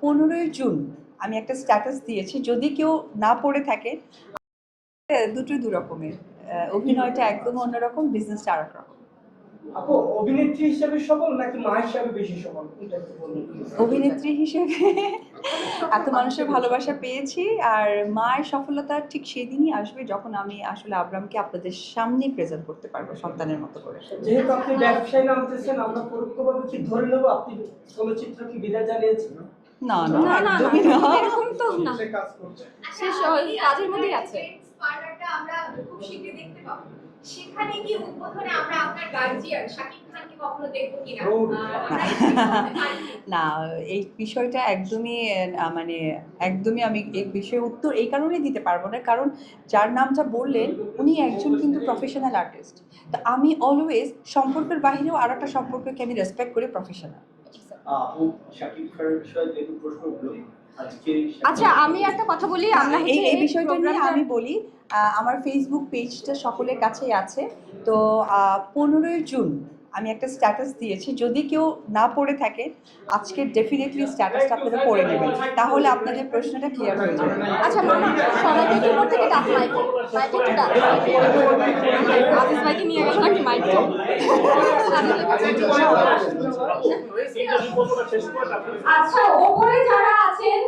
পনেরোই জুন আমি একটা স্ট্যাটাস দিয়েছি। যদি কেউ না পড়ে থাকে, দুটোই দু রকমের অভিনয়টা একদম অন্যরকম বিজনেসটা আর এক রকম। আপু অভিনেত্রী হিসেবে সফল নাকি মা হিসেবে বেশি সফল? অভিনেত্রী হিসেবে এত মানুষের ভালোবাসা পেয়েছি আর মায়ের সফলতা ঠিক সেই দিনই আসবে যখন আমি আসলে আব্রামকে আপনাদের সামনে প্রেজেন্ট করতে পারব সন্তানের মতো করে। যেহেতু আপনি ব্যবসায় নামতেছেন আমরা পরোক্ষভাবে কি ধরে নেব? আপনি চলচ্চিত্র কি বিদায় জানিয়েছেন? না না না না একদমই না। এরকম তো না। সে কাজ করছে। সে কাজের মধ্যেই আছে। আমরা খুব শীঘ্রই দেখতে পাবো। সেখানে কি উদ্বোধনে আমরা আপনার গার্জিয়ান শাকিব খানকে কখনো দেখব কিনা। না এই বিষয়টা একদমই মানে একদমই আমি এই বিষয়ে উত্তর এই কারণেই দিতে পারব না। কারণ যার নামটা বললেন উনি একজন কিন্তু প্রফেশনাল আর্টিস্ট তো আমি অলওয়েজ সম্পর্কের বাহিরেও আর একটা সম্পর্ককে আমি রেসপেক্ট করি প্রফেশনাল আপু শাকিব খানের বিষয়ে যেহেতু প্রশ্ন আচ্ছা আমি একটা কথা বলি আমরা এই এই বিষয়টা নিয়ে আমি বলি আমার ফেসবুক পেজটা সকলের কাছেই আছে। তো পনেরোই জুন আমি একটা স্ট্যাটাস দিয়েছি। যদি কেউ না পড়ে থাকে আজকে ডেফিনেটলি স্ট্যাটাসটা আপনারা পড়ে নেবেন। তাহলে আপনাদের প্রশ্নটা ক্লিয়ার হয়ে যাবে। আচ্ছা মামা সবাইকে একটু উপর থেকে ডাক মাইকে? মাইকে ডাক। আজিজ ভাইকে নিয়ে গেল নাকি মাইকে আচ্ছা ওপরে যারা আছেন